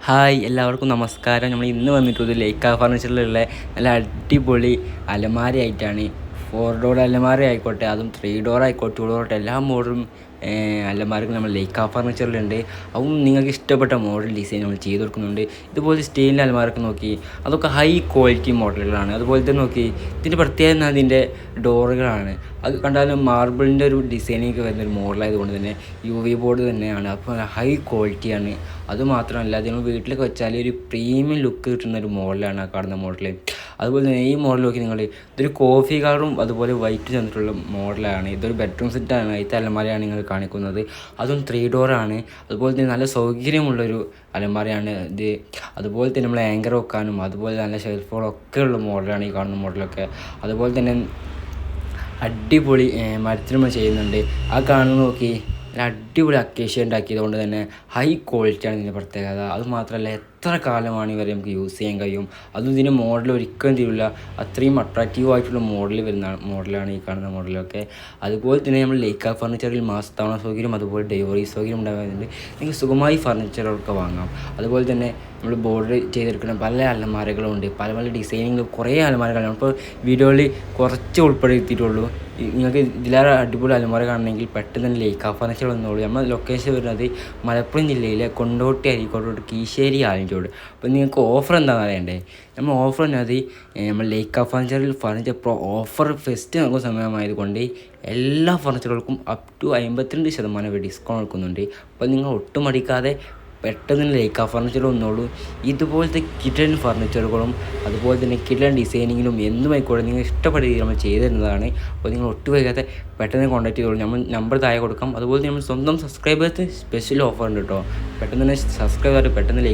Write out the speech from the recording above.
Hi എല്ലാവർക്കും നമസ്കാരം. നമ്മൾ ഇന്ന് വന്നിട്ടുള്ളത് ലേക്ക ഫർണിച്ചറിലുള്ള നല്ല അടിപൊളി അലമാരി ആയിട്ടാണ് ഫോർ ഡോർ അലമാര ആയിക്കോട്ടെ അതും ത്രീ ഡോർ ആയിക്കോട്ടെ ടു ഡോർ ആയിക്കോട്ടെ എല്ലാ മോഡലും അലമാരകൾ നമ്മൾ ലൈക്ക ഫർണിച്ചറിലുണ്ട് അതും നിങ്ങൾക്ക് ഇഷ്ടപ്പെട്ട മോഡൽ ഡിസൈൻ നമ്മൾ ചെയ്ത് കൊടുക്കുന്നുണ്ട്. ഇതുപോലെ സ്റ്റീലിന്റെ അലമാരൊക്കെ നോക്കി അതൊക്കെ ഹൈ ക്വാളിറ്റി മോഡലുകളാണ് അതുപോലെ തന്നെ നോക്കി ഇതിന്റെ പ്രത്യേകത അതിന്റെ ഡോറുകളാണ് അത് കണ്ടാലും മാർബിളിന്റെ ഒരു ഡിസൈനിങ് വരുന്ന ഒരു മോഡലായതുകൊണ്ട് തന്നെ യു വി ബോർഡ് തന്നെയാണ്. അപ്പോൾ ഹൈ ക്വാളിറ്റിയാണ് അതുമാത്രമല്ല അത് നമ്മൾ വീട്ടിലൊക്കെ വെച്ചാൽ ഒരു പ്രീമിയം ലുക്ക് കിട്ടുന്ന ഒരു മോഡലാണ് ആ കാണുന്ന മോഡൽ അതുപോലെ തന്നെ ഈ മോഡൽ നോക്കി നിങ്ങൾ ഇതൊരു കോഫി കളറും അതുപോലെ വൈറ്റ് ചെന്നിട്ടുള്ള മോഡലാണ് ഇതൊരു ബെഡ്റൂം സെറ്റാണ് ഈ തലമാരയാണ് നിങ്ങൾ കാണിക്കുന്നത്. അതും ത്രീ ഡോറാണ് അതുപോലെ തന്നെ നല്ല സൗകര്യമുള്ളൊരു അലമാരയാണ് ഇത്. അതുപോലെ തന്നെ നമ്മൾ ആങ്കർ വെക്കാനും അതുപോലെ നല്ല ഷെൽഫുകളൊക്കെ ഉള്ള മോഡലാണ് ഈ കാണുന്ന മോഡലൊക്കെ അതുപോലെ തന്നെ അടിപൊളി മരത്തിനുമ്പോൾ ചെയ്യുന്നുണ്ട്. ആ കാണുന്ന നോക്കി. നല്ല അടിപൊളി അക്കേഷ്യ ഉണ്ടാക്കിയത് കൊണ്ട് തന്നെ ഹൈ ക്വാളിറ്റിയാണ് ഇതിന്റെ പ്രത്യേകത. അതുമാത്രമല്ല എത്ര കാലമാണ് ഇവരെ നമുക്ക് യൂസ് ചെയ്യാൻ കഴിയും? അതും ഇതിന്റെ മോഡൽ ഒരിക്കലും തീരില്ല അത്രയും അട്രാക്റ്റീവ് ആയിട്ടുള്ള മോഡൽ വരുന്ന മോഡലാണ് ഈ കാണുന്ന മോഡലൊക്കെ അതുപോലെ തന്നെ നമ്മൾ ലേക്ക ഫർണിച്ചറിൽ മാസത്തവണ സൗകര്യം അതുപോലെ ഡെലിവറി സൗകര്യം ഉണ്ടാകുന്നുണ്ട് നിങ്ങൾക്ക് സുഖമായി ഫർണിച്ചറുകളൊക്കെ വാങ്ങാം. അതുപോലെ തന്നെ നമ്മൾ ബോർഡർ ചെയ്തെടുക്കുന്ന പല അലമാരകളുണ്ട്. പല പല ഡിസൈനിങ് കുറേ അലമാരകളാണ് ഇപ്പോൾ വീഡിയോയിൽ കുറച്ച് ഉൾപ്പെടുത്തിയിട്ടുള്ളൂ. നിങ്ങൾക്ക് ഇതിലേറെ അടിപൊളി അലമാര കാണണമെങ്കിൽ പെട്ടെന്ന് തന്നെ ലേക്ക ഫർണിച്ചർ വന്നോളൂ. നമ്മൾ ലൊക്കേഷൻ വരുന്നത് മലപ്പുറം ജില്ലയിലെ കൊണ്ടോട്ടി അരിക്കോട്ടോട് കീശ്ശേരി ആലഞ്ചോട് അപ്പോൾ നിങ്ങൾക്ക് ഓഫർ എന്താണെന്ന് അറിയണ്ടേ? നമ്മൾ ഓഫർ എന്നത് നമ്മൾ ലേക്ക ഫർണിച്ചറിൽ ഫർണിച്ചർ പ്രോ ഓഫർ ഫെസ്റ്റ് നൽകുന്ന സമയമായതുകൊണ്ട് എല്ലാ ഫർണിച്ചറുകൾക്കും അപ് ടു അമ്പത്തിരണ്ട് ശതമാനം ഡിസ്കൗണ്ട് കൊടുക്കുന്നുണ്ട്. അപ്പോൾ നിങ്ങൾ ഒട്ടും മടിക്കാതെ പെട്ടെന്ന് തന്നെ ആ ഫർണിച്ചർ വന്നോളൂ. ഇതുപോലത്തെ കിഡൻ ഫർണിച്ചറുകളും അതുപോലെ തന്നെ കിഡൻ ഡിസൈനിങ്ങിലും എന്തുമായിക്കോട്ടെ നിങ്ങൾ ഇഷ്ടപ്പെട്ട രീതിയിൽ നമ്മൾ ചെയ്തു തരുന്നതാണ്. അപ്പോൾ നിങ്ങൾ ഒട്ടും വൈകാതെ പെട്ടെന്ന് കോൺടാക്ട് ചെയ്തോളൂ. നമ്മൾ നമ്പർ താഴെ കൊടുക്കാം. അതുപോലെ നമ്മൾ സ്വന്തം സബ്സ്ക്രൈബേഴ്സ് സ്പെഷ്യൽ ഓഫർ ഉണ്ട് കേട്ടോ പെട്ടെന്ന് തന്നെ സബ്സ്ക്രൈബ് ആയിട്ട് പെട്ടെന്ന്